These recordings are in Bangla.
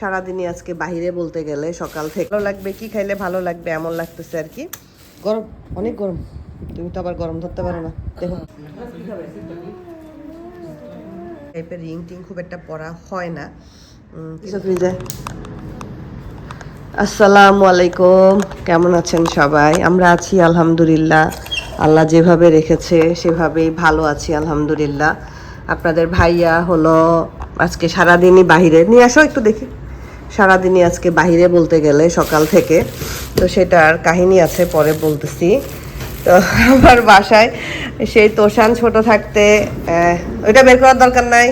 সারাদিনই আজকে বাইরে বলতে গেলে সকাল থেকে। ভালো লাগবে কি খাইলে? ভালো লাগবে, এমন লাগতেছে আর কি। গরম, অনেক গরম। তুমি তো আবার গরম ধরতে পারো না। দেখো। টাইপের রিং টিং খুব একটা পরা হয় না। আসসালামু আলাইকুম। কেমন আছেন সবাই? আমরা আছি, আলহামদুলিল্লাহ। আল্লাহ যেভাবে রেখেছে, সেভাবেই ভালো আছি, আলহামদুলিল্লাহ। আপনাদের ভাইয়া হলো আজকে সারাদিনই বাহিরে। নিয়ে আসো একটু দেখি। সারাদিনই আজকে বাহিরে বলতে গেলে সকাল থেকে। তো সেটার কাহিনী আছে, পরে বলতেছি। তো আমার বাসায় সেই তোষান ছোট থাকতে ওইটা বের করার দরকার নাই।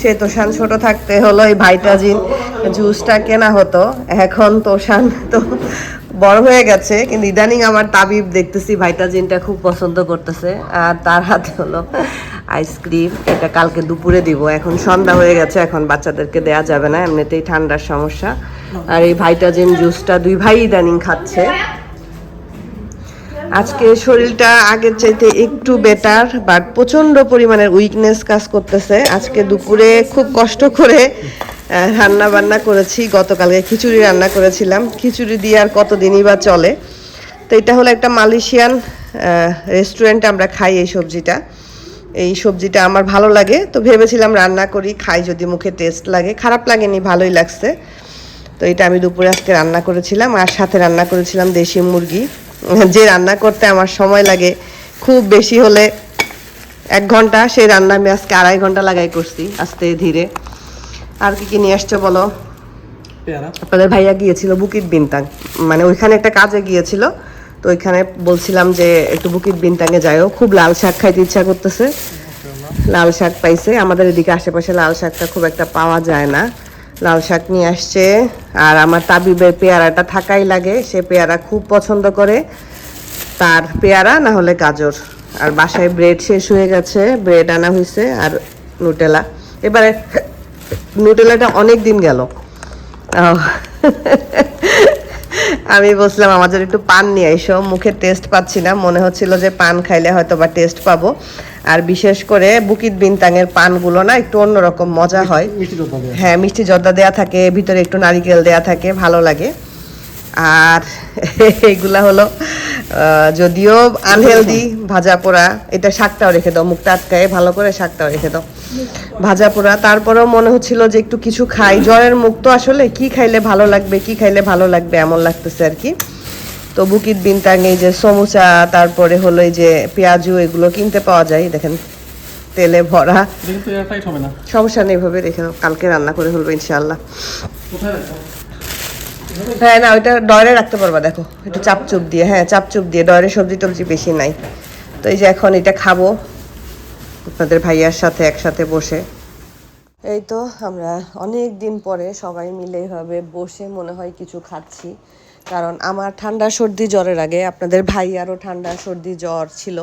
সে তোষান ছোট থাকতে হলো এই ভাইটাজিন জুসটা কেনা হতো। এখন তোষান তো বড় হয়ে গেছে, কিন্তু ইদানিং আমার তাবিব দেখতেছি ভাইটাজিনটা খুব পছন্দ করতেছে, আর তার হাতে হলো আইসক্রিম এটা কালকে দুপুরে দিব। এখন সন্ধ্যা হয়ে গেছে, এখন বাচ্চাদেরকে দেয়া যাবে না, এমনিতেই ঠান্ডার সমস্যা। আর এই ভাইটাজিন জুসটা দুই ভাই ইদানিং খাচ্ছে। আজকে শরীরটা আগের চাইতে একটু বেটার বাট প্রচণ্ড পরিমাণের উইকনেস কাজ করতেছে। আজকে দুপুরে খুব কষ্ট করে রান্না বান্না করেছি, গতকালকে খিচুড়ি রান্না করেছিলাম। খিচুড়ি দিয়ে আর কতদিনই বা চলে। তো এটা হলো একটা মালয়েশিয়ান রেস্টুরেন্টে আমরা খাই এই সবজিটা। এই সবজিটা আমার ভালো লাগে। তো ভেবেছিলাম রান্না করি, খাই যদি মুখে টেস্ট লাগে। খারাপ লাগেনি, ভালোই লাগছে। তো এটা আমি দুপুরে আজকে রান্না করেছিলাম। আর সাথে রান্না করেছিলাম দেশি মুরগি। যে রান্না করতে আমার সময় লাগে, খুব বেশি হলে এক ঘণ্টা সেই রান্না আমি আজকে আড়াই ঘণ্টা লাগাই করছি, আস্তে ধীরে। আর কি কি নিয়ে আসছো বলো? আপনাদের ভাইয়া গিয়েছিল বুকিট বিনতাং। মানে ওইখানে একটা কাজে গিয়েছিল তো ওইখানে বলছিলাম যে একটু বুকিট বিনতাঙে যাইও। খুব লাল শাক খাইতে ইচ্ছা করতেছে। লাল শাক পাইছে। আমাদের এদিকে আশেপাশে লাল শাকটা খুব একটা পাওয়া যায় না। লাল শাক নিয়ে আসছে। আর আমার তাবিবের পেয়ারাটা থাকাই লাগে। সে পেয়ারা খুব পছন্দ করে। তার পেয়ারা না হলে গাজর। আর বাসায় ব্রেড শেষ হয়ে গেছে। ব্রেড আনা হয়েছে আর নুটেলা। এবারে নুটেলাটা অনেক দিন গেল আমি বলছিলাম আমাদের একটু পান নিয়ে এসো। মুখে টেস্ট পাচ্ছি না মনে হচ্ছিল যে পান খাইলে হয়তো বা টেস্ট পাবো। আর বিশেষ করে বুকিত বিনতাঙের পানগুলো না একটু অন্যরকম মজা হয়। হ্যাঁ মিষ্টি জর্দা দেয়া থাকে ভিতরে একটু নারিকেল দেয়া থাকে ভালো লাগে। আর এগুলা হলো যদিও আনহেলদি ভাজা পোড়া এটা শাকটাও রেখে দাও মুখটা আটকায় ভালো করে শাকটাও রেখে দাও। ভাজা পোড়া তারপরেও মনে হচ্ছিল যে একটু কিছু খাই। জ্বরের মুখ তো আসলে কি খাইলে ভালো লাগবে কি খাইলে ভালো লাগবে এমন লাগতেছে আর কি। তো বুকিত বিনতাং এই যে সমুচা তারপরে হলো এই যে পেঁয়াজু এগুলো কিনতে পাওয়া যায়। দেখেন তেলে ভরা। সমস্যা নেই ভাবে রেখে দাও। কালকে রান্না করে ফেলব ইনশাল্লাহ হ্যাঁ না, ওইটা ডয়রে রাখতে পারবা, দেখো। একটু চাপচুপ দিয়ে হ্যাঁ চাপচুপ দিয়ে। ডয়রে সবজি টবজি বেশি নাই। তো এই যে এখন এটা খাব। আপনাদের ভাইয়ার সাথে একসাথে বসে। এই তো আমরা অনেক দিন পরে সবাই মিলে এভাবে বসে মনে হয় কিছু খাচ্ছি। কারণ আমার ঠান্ডা সর্দি জ্বরের আগে আপনাদের ভাইয়ারও ঠান্ডা সর্দি জ্বর ছিল।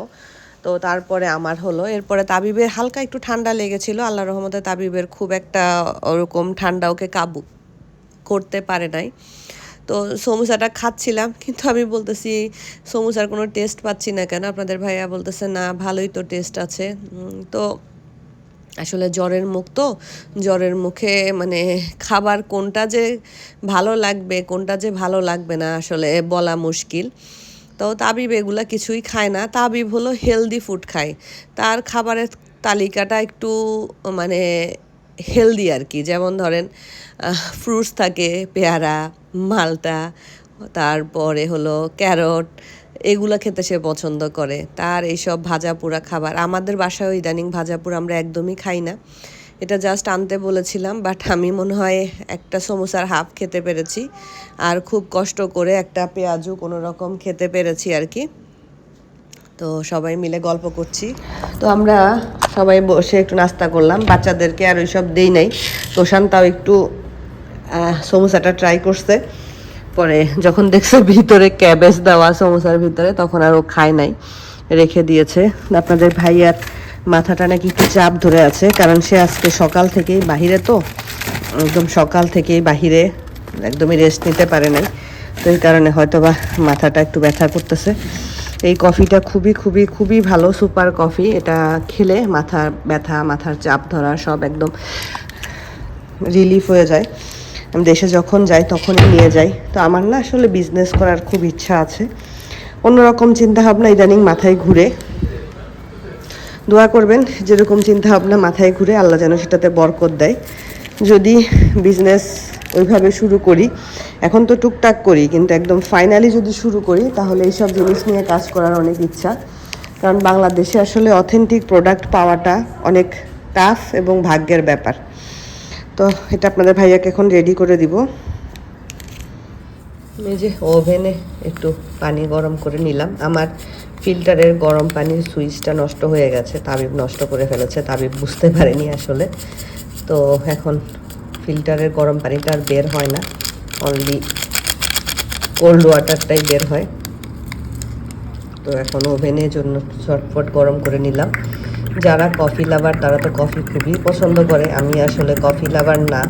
তো তারপরে আমার হলো। এরপরে তাবিবের হালকা একটু ঠান্ডা লেগেছিল। আল্লাহ রহমতে তাবিবের খুব একটা ওরকম ঠান্ডা ওকে কাবু করতে পারে নাই। তো সমোসাটা খাচ্ছিলাম, কিন্তু আমি বলতেছি, সমোসার কোনো টেস্ট পাচ্ছি না কেন? আপনাদের ভাইয়া বলতেছে, না, ভালোই তো টেস্ট আছে। তো আসলে জ্বরের মুখ তো, জ্বরের মুখে মানে খাবার কোনটা যে ভালো লাগবে, কোনটা যে ভালো লাগবে না আসলে বলা মুশকিল। তো তাবিব এগুলা কিছুই খায় না। তাবিব হলো হেলদি ফুড খায়। তার খাবারের তালিকাটা একটু মানে হেলদি আর কি। যেমন ধরেন ফ্রুটস থাকে, পেয়ারা মালটা, তারপরে হলো ক্যারট, এগুলো খেতে সে পছন্দ করে। তার এইসব ভাজা পোড়া খাবার, আমাদের বাসায় ইদানিং ভাজা পোড়া আমরা একদমই খাই না। এটা জাস্ট আনতে বলেছিলাম বাট আমি মনে হয় একটা সমোসার হাফ খেতে পেরেছি। আর খুব কষ্ট করে একটা পেঁয়াজও কোনো রকম খেতে পেরেছি আর কি। তো সবাই মিলে গল্প করছি। তো আমরা সবাই বসে একটু নাস্তা করলাম, বাচ্চাদেরকে আর ওইসব দেই নাই। তোষান তাও একটু সমোসাটা ট্রাই করছে। পরে যখন দেখছে ভিতরে ক্যাবেজ দেওয়া সমোসার ভিতরে, তখন আর ও খায় নাই, রেখে দিয়েছে। আপনাদের ভাইয়ার মাথাটা নাকি একটু চাপ ধরে আছে, কারণ সে আজকে সকাল থেকেই বাহিরে তো, একদম সকাল থেকেই বাহিরে, একদমই রেস্ট নিতে পারে নাই। তো এই কারণে হয়তো বা মাথাটা একটু ব্যথা করতেছে। এই কফিটা খুবই খুবই খুবই ভালো সুপার কফি এটা খেলে মাথার ব্যথা, মাথার চাপ ধরা সব একদম রিলিফ হয়ে যায়। আমি দেশে যখন যাই, তখনই নিয়ে যাই। তো আমার না আসলে বিজনেস করার খুব ইচ্ছা আছে। অন্যরকম চিন্তাভাবনা ইদানিং মাথায় ঘুরে। দোয়া করবেন, যেরকম চিন্তাভাবনা মাথায় ঘুরে আল্লাহ যেন সেটাতে বরকত দেয়। যদি বিজনেস ওইভাবে শুরু করি, এখন তো টুকটাক করি, কিন্তু একদম ফাইনালি যদি শুরু করি, তাহলে এইসব জিনিস নিয়ে কাজ করার অনেক ইচ্ছা। কারণ বাংলাদেশে আসলে অথেন্টিক প্রোডাক্ট পাওয়াটা অনেক টাফ এবং ভাগ্যের ব্যাপার। তো এটা আপনাদের ভাইয়াকে এখন রেডি করে দিব। এই যে ওভেনে একটু পানি গরম করে নিলাম। আমার ফিল্টারের গরম পানির সুইচটা নষ্ট হয়ে গেছে, তাবিব নষ্ট করে ফেলেছে, তাবিব বুঝতে পারেনি আসলে। তো এখন ফিল্টারের গরম পানিটা আর বের হয় না অনলি কোল্ড ওয়াটারটাই বের হয়। তো এখন ওভেনের জন্য চটপট গরম করে নিলাম। যারা কফি লাভার তারা তো কফি খুবই পছন্দ করে। আমি আসলে কফি লাভার না,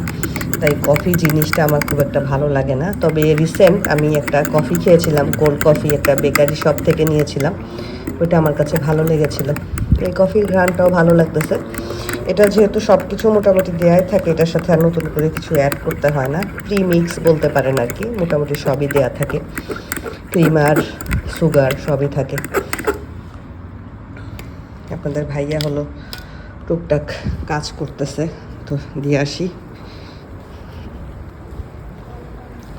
তাই কফি জিনিসটা আমার খুব একটা ভালো লাগে না। তবে রিসেন্ট আমি একটা কফি খেয়েছিলাম কোল্ড কফি একটা বেকারি শপ থেকে নিয়েছিলাম। ওইটা আমার কাছে ভালো লেগেছিল। এই কফির ঘ্রাণটাও ভালো লাগতেছে। এটা যেহেতু সব কিছু মোটামুটি দেওয়াই থাকে, এটার সাথে আর নতুন করে কিছু অ্যাড করতে হয় না। প্রি মিক্স বলতে পারেন আর কি, মোটামুটি সবই দেওয়া থাকে। ক্রিম আর সুগার সবই থাকে। আপনাদের ভাইয়া হলো টুকটাক কাজ করতেছে। তো দিয়ে আসি।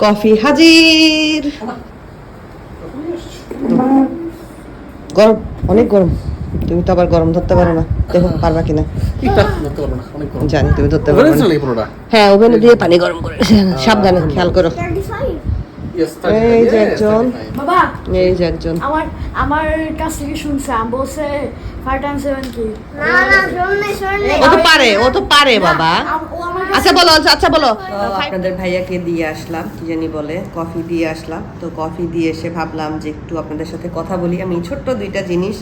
কফি হাজির! গরম অনেক গরম। তুমি তো আবার গরম ধরতে পারো না। দেখো পারবা কিনা? ঠিকঠাক ধরতে পারব না অনেক গরম। জানি তুমি ধরতে পুরোটা হ্যাঁ ওভেনে দিয়ে পানি গরম করে। সাবধানে খেয়াল করো। 35 Yes, এই যে একজন। বাবা এই যে একজন। আমার আমার কাছ থেকে শুনছিলাম বলছে ফাইভ টাইম সেভেন কি না না শুনলে শুনলে। ও তো পারে ও তো পারে বাবা। আচ্ছা বলো আচ্ছা বলো। আপনাদের ভাইয়াকে দিয়ে আসলাম কি জানি বলে কফি দিয়ে আসলাম। তো কফি দিয়ে এসে ভাবলাম যে একটু আপনাদের সাথে কথা বলি। আমি ছোট্ট দুইটা জিনিস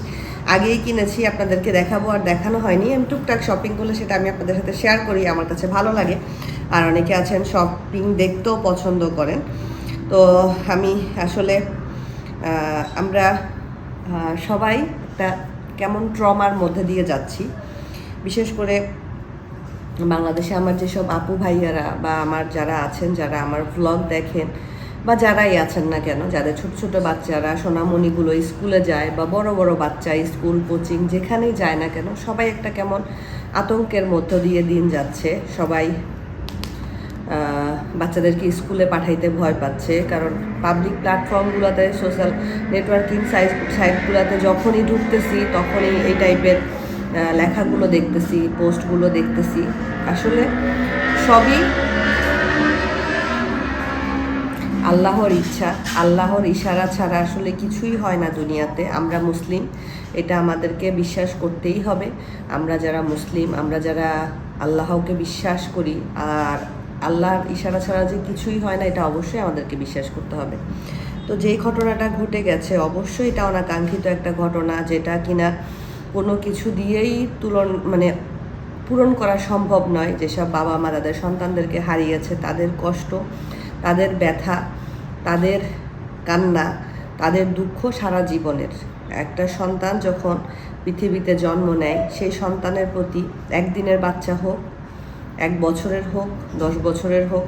আগেই কিনেছি আপনাদেরকে দেখাবো আর দেখানো হয়নি। আমি টুকটাক শপিং করলে সেটা আমি আপনাদের সাথে শেয়ার করি আমার কাছে ভালো লাগে। আর অনেকে আছেন শপিং দেখতেও পছন্দ করেন। তো আমি আসলে আমরা সবাই একটা কেমন ট্রমার মধ্যে দিয়ে যাচ্ছি। বিশেষ করে বাংলাদেশে আমার যেসব আপু ভাইয়ারা বা আমার যারা আছেন, যারা আমার ভ্লগ দেখেন বা যারাই আছেন না কেন, যাদের ছোট ছোট বাচ্চারা সোনামণিগুলো স্কুলে যায় বা বড় বড় বাচ্চা স্কুল কোচিং যেখানেই যায় না কেন, সবাই একটা কেমন আতঙ্কের মধ্য দিয়ে দিন যাচ্ছে। সবাই বাচ্চাদেরকে স্কুলে পাঠাইতে ভয় পাচ্ছে, কারণ পাবলিক প্ল্যাটফর্মগুলোতে সোশ্যাল নেটওয়ার্কিং সাইট সাইটগুলোতে যখনই ঢুকতেছি, তখনই এই টাইপের লেখাগুলো দেখতেছি পোস্টগুলো দেখতেছি। আসলে সবই আল্লাহর ইচ্ছা। আল্লাহর ইশারা ছাড়া আসলে কিছুই হয় না দুনিয়াতে। আমরা মুসলিম, এটা আমাদেরকে বিশ্বাস করতেই হবে। আমরা যারা মুসলিম, আমরা যারা আল্লাহকে বিশ্বাস করি, আর আল্লাহর ইশারা ছাড়া যে কিছুই হয় না, এটা অবশ্যই আমাদেরকে বিশ্বাস করতে হবে। তো যেই ঘটনাটা ঘটে গেছে, অবশ্যই এটা অনাকাঙ্ক্ষিত একটা ঘটনা, যেটা কিনা কোনো কিছু দিয়েই তুলন মানে পূরণ করা সম্ভব নয়। যেসব বাবা মা, তাদের সন্তানদেরকে হারিয়েছে, তাদের কষ্ট, তাদের ব্যথা, তাদের কান্না, তাদের দুঃখ সারা জীবনের। একটা সন্তান যখন পৃথিবীতে জন্ম নেয়, সেই সন্তানের প্রতি একদিনের বাচ্চা হোক এক বছরের হোক, দশ বছরের হোক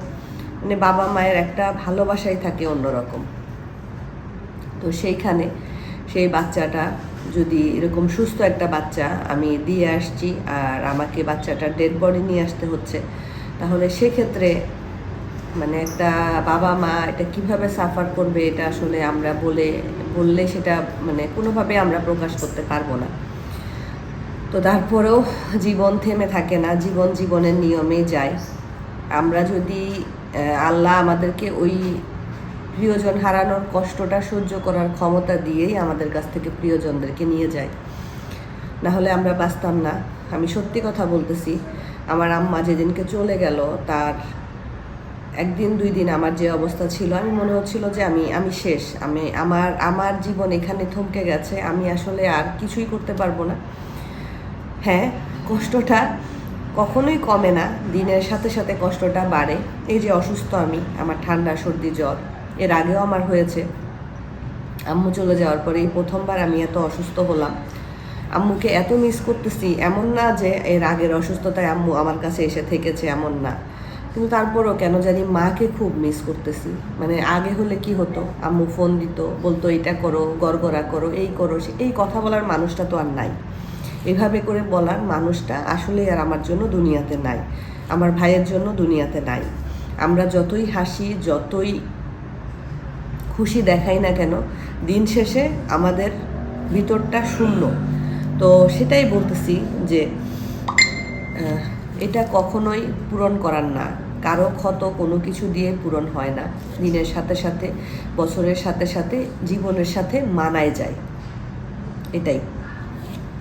মানে বাবা মায়ের একটা ভালোবাসাই থাকে অন্যরকম। তো সেইখানে সেই বাচ্চাটা যদি এরকম সুস্থ একটা বাচ্চা আমি দিয়ে আসছি আর আমাকে বাচ্চাটার ডেড বডি নিয়ে আসতে হচ্ছে, তাহলে সেক্ষেত্রে মানে একটা বাবা মা এটা কীভাবে সাফার করবে এটা আসলে আমরা বলে, বললে সেটা মানে কোনোভাবে আমরা প্রকাশ করতে পারব না। তো তারপরেও জীবন থেমে থাকে না, জীবন জীবনের নিয়মে যায়। আমরা যদি আল্লাহ আমাদেরকে ওই প্রিয়জন হারানোর কষ্টটা সহ্য করার ক্ষমতা দিয়েই আমাদের কাছ থেকে প্রিয়জনদেরকে নিয়ে যায়। না হলে আমরা বাঁচতাম না। আমি সত্যি কথা বলতেছি, আমার আম্মা যেদিনকে চলে গেল, তার একদিন দুই দিন আমার যে অবস্থা ছিল, আমি মনে হচ্ছিল যে আমি আমি শেষ। আমি, আমার আমার জীবন এখানে থমকে গেছে। আমি আসলে আর কিছুই করতে পারব না। হ্যাঁ কষ্টটা কখনোই কমে না। দিনের সাথে সাথে কষ্টটা বাড়ে। এই যে অসুস্থ আমি, আমার ঠান্ডা, সর্দি, জ্বর, এর আগেও আমার হয়েছে। আম্মু চলে যাওয়ার পরে এই প্রথমবার আমি এত অসুস্থ হলাম। আম্মুকে এত মিস করতেছি, এমন না যে এর আগের অসুস্থতায় আম্মু আমার কাছে এসে থেকেছে, এমন না। কিন্তু তারপরও কেন জানি মাকে খুব মিস করতেছি। মানে আগে হলে কি হতো? আম্মু ফোন দিত, বলতো, এটা করো, গড়গড়া করো, এই করো। এই কথা বলার মানুষটা তো আর নাই। এভাবে করে বলার মানুষটা আসলে আর আমার জন্য দুনিয়াতে নাই। আমার ভাইয়ের জন্য দুনিয়াতে নাই। আমরা যতই হাসি, যতই খুশি দেখাই না কেন, দিন শেষে আমাদের ভিতরটা শূন্য। তো সেটাই বলতেছি যে এটা কখনোই পূরণ করার না। কারও ক্ষত কোনো কিছু দিয়ে পূরণ হয় না। দিনের সাথে সাথে, বছরের সাথে সাথে, জীবনের সাথে মানায় যায়। এটাই।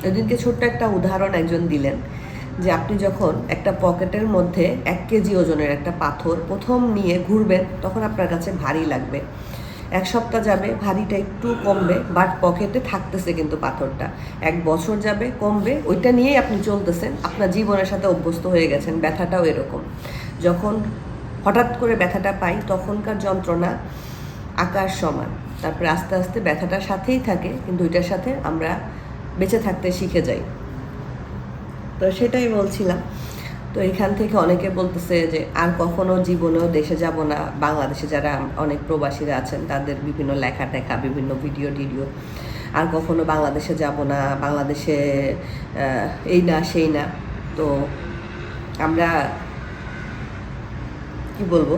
ওদিনকে ছোট্ট একটা উদাহরণ একজন দিলেন, যে আপনি যখন একটা পকেটের মধ্যে এক কেজি ওজনের একটা পাথর প্রথম নিয়ে ঘুরবেন, তখন আপনার কাছে ভারী লাগবে। এক সপ্তাহ যাবে, ভারীটা একটু কমবে বাট পকেটে থাকতেছে কিন্তু পাথরটা। এক বছর যাবে, কমবে, ওইটা নিয়েই আপনি চলতেছেন, আপনার জীবনের সাথে অভ্যস্ত হয়ে গেছেন, ব্যথাটাও এরকম। যখন হঠাৎ করে ব্যথাটা পাই, তখনকার যন্ত্রণা আকাশ সমান। তারপরে আস্তে আস্তে ব্যথাটার সাথেই থাকে, কিন্তু ওইটার সাথে আমরা বেঁচে থাকতে শিখে যাই। তো সেটাই বলছিলাম। তো এখান থেকে অনেকে বলতেছে যে, আর কখনো জীবনেও দেশে যাব না। বাংলাদেশে যারা অনেক প্রবাসীরা আছেন, তাদের বিভিন্ন লেখা টেখা বিভিন্ন ভিডিও টিডিও আর কখনো বাংলাদেশে যাব না। বাংলাদেশে এই না, সেই না। তো আমরা কি বলব?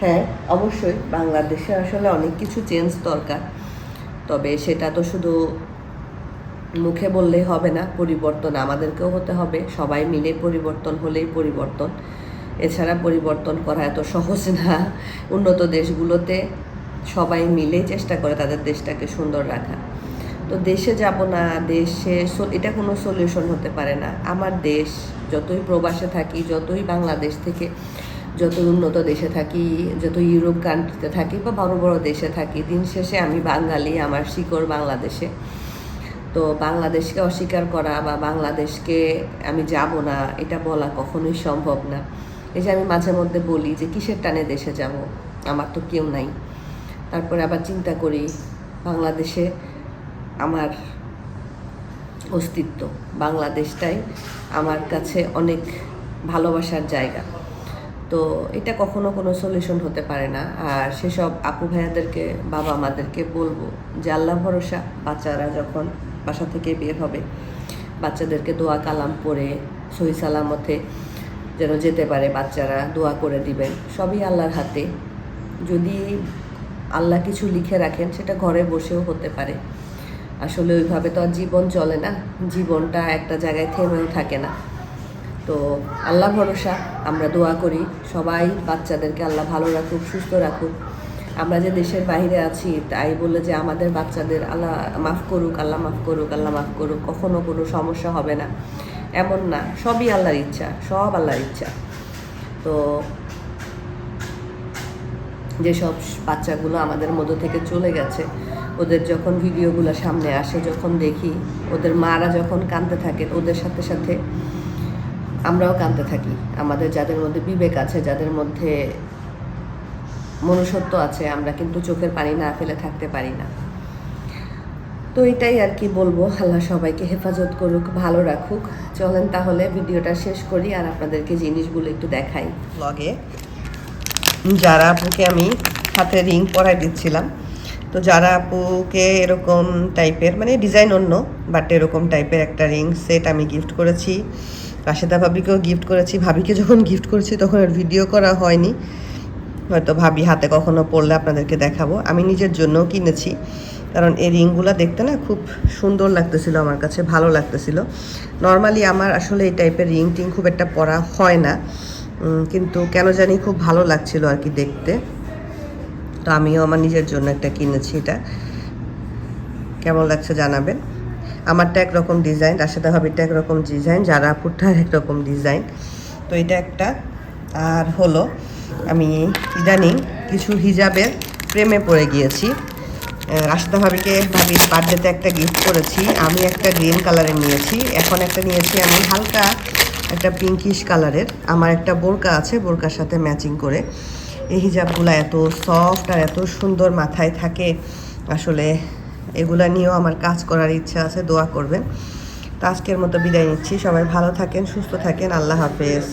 হ্যাঁ অবশ্যই বাংলাদেশে আসলে অনেক কিছু চেঞ্জ দরকার। তবে সেটা তো শুধু মুখে বললেই হবে না, পরিবর্তন আমাদেরকেও হতে হবে। সবাই মিলে পরিবর্তন হলেই পরিবর্তন। এছাড়া পরিবর্তন করা এত সহজ না। উন্নত দেশগুলোতে সবাই মিলে চেষ্টা করে তাদের দেশটাকে সুন্দর রাখা। তো দেশে যাব না, দেশে এটা কোনো সলিউশন হতে পারে না। আমার দেশ, যতই প্রবাসে থাকি, যতই বাংলাদেশ থেকে যত উন্নত দেশে থাকি যত ইউরোপ কান্ট্রিতে থাকি বা বড় বড় দেশে থাকি, দিন শেষে আমি বাঙালি, আমার শিকড় বাংলাদেশে। তো বাংলাদেশকে অস্বীকার করা বা বাংলাদেশকে আমি যাব না, এটা বলা কখনোই সম্ভব না। এই যে আমি মাঝে মধ্যে বলি যে, কিসের টানে দেশে যাব? আমার তো কেউ নাই। তারপরে আবার চিন্তা করি, বাংলাদেশে আমার অস্তিত্ব, বাংলাদেশটাই আমার কাছে অনেক ভালোবাসার জায়গা। তো এটা কখনো কোনো সলিউশন হতে পারে না। আর সেসব আপু ভাইয়াদেরকে বাবা মাদেরকে বলব যে, আল্লাহ ভরসা, বাচ্চারা যখন বাসা থেকে বের হবে। বাচ্চাদেরকে দোয়া কালাম পড়ে, সহি সালামতে যেন যেতে পারে, বাচ্চারা দোয়া করে দিবেন। সবই আল্লাহর হাতে। যদি আল্লাহ কিছু লিখে রাখেন, সেটা ঘরে বসেও হতে পারে। আসলে ওইভাবে তো আর জীবন চলে না। জীবনটা একটা জায়গায় থেমেও থাকে না। তো আল্লাহ ভরসা, আমরা দোয়া করি। সবাই বাচ্চাদেরকে আল্লাহ ভালো রাখুক, সুস্থ রাখুক। আমরা যে দেশের বাইরে আছি, তাই বলে যে আমাদের বাচ্চাদের আল্লাহ মাফ করুক, আল্লাহ মাফ করুক, আল্লাহ মাফ করুক, কখনো কোনো সমস্যা হবে না। এমন না, সবই আল্লাহর ইচ্ছা, সব আল্লাহর ইচ্ছা। তো যেসব বাচ্চাগুলো আমাদের মধ্য থেকে চলে গেছে, ওদের যখন ভিডিওগুলো সামনে আসে, যখন দেখি, ওদের মারা যখন কাঁদতে থাকে, ওদের সাথে সাথে আমরাও কাঁদতে থাকি। আমাদের যাদের মধ্যে বিবেক আছে, যাদের মধ্যে মনুষ্যত্ব আছে, আমরা কিন্তু চোখের পানি না ফেলে থাকতে পারি না। তো এটাই আর কি বলব, আল্লাহ সবাইকে হেফাজত করুক, ভালো রাখুক। চলেন তাহলে ভিডিওটা শেষ করি আর আপনাদেরকে জিনিসগুলো একটু দেখাই। ব্লগে যারা আপুকে আমি হাতে রিং পরাই দিচ্ছিলাম, তো যারা আপুকে এরকম টাইপের মানে ডিজাইন অন্য বাট এরকম টাইপের একটা রিং সেট আমি গিফট করেছি। রাশেদা ভাবিকেও গিফট করেছি, ভাবিকে যখন গিফট করেছি তখন আর ভিডিও করা হয়নি। হয়তো ভাবি হাতে কখনো পড়লে আপনাদেরকে দেখাবো। আমি নিজের জন্যও কিনেছি। কারণ এই রিংগুলো দেখতে না খুব সুন্দর লাগতেছিল আমার কাছে, ভালো লাগতেছিল। নর্মালি আমার আসলে এই টাইপের রিং টিং খুব একটা পরা হয় না। কিন্তু কেন জানি খুব ভালো লাগছিল আর কি দেখতে। তো আমিও আমার নিজের জন্য একটা কিনেছি এটা। কেমন লাগছে জানাবেন। আমারটা একরকম ডিজাইন, রাশেদা ভাবিরটা একরকম ডিজাইন যারা আপুরটা একরকম ডিজাইন। তো এটা একটা। আর হলো আমি ইদানিং কিছু হিজাবের প্রেমে পড়ে গিয়েছি। রাশেদা ভাবিকে ভাবির বার্থডেতে একটা গিফট করেছি। আমি একটা গ্রিন কালারের নিয়েছি। এখন একটা নিয়েছি আমি হালকা একটা পিঙ্কিশ কালারের আমার একটা বোরকা আছে, বোরকার সাথে ম্যাচিং করে। এই হিজাবগুলো এত সফট আর এত সুন্দর মাথায় থাকে। আসলে এগুলা নিয়েও আমার কাজ করার ইচ্ছা আছে, দোয়া করবেন। তো আজকের মতো বিদায় নিচ্ছি। সবাই ভালো থাকেন, সুস্থ থাকেন। আল্লাহ হাফেজ।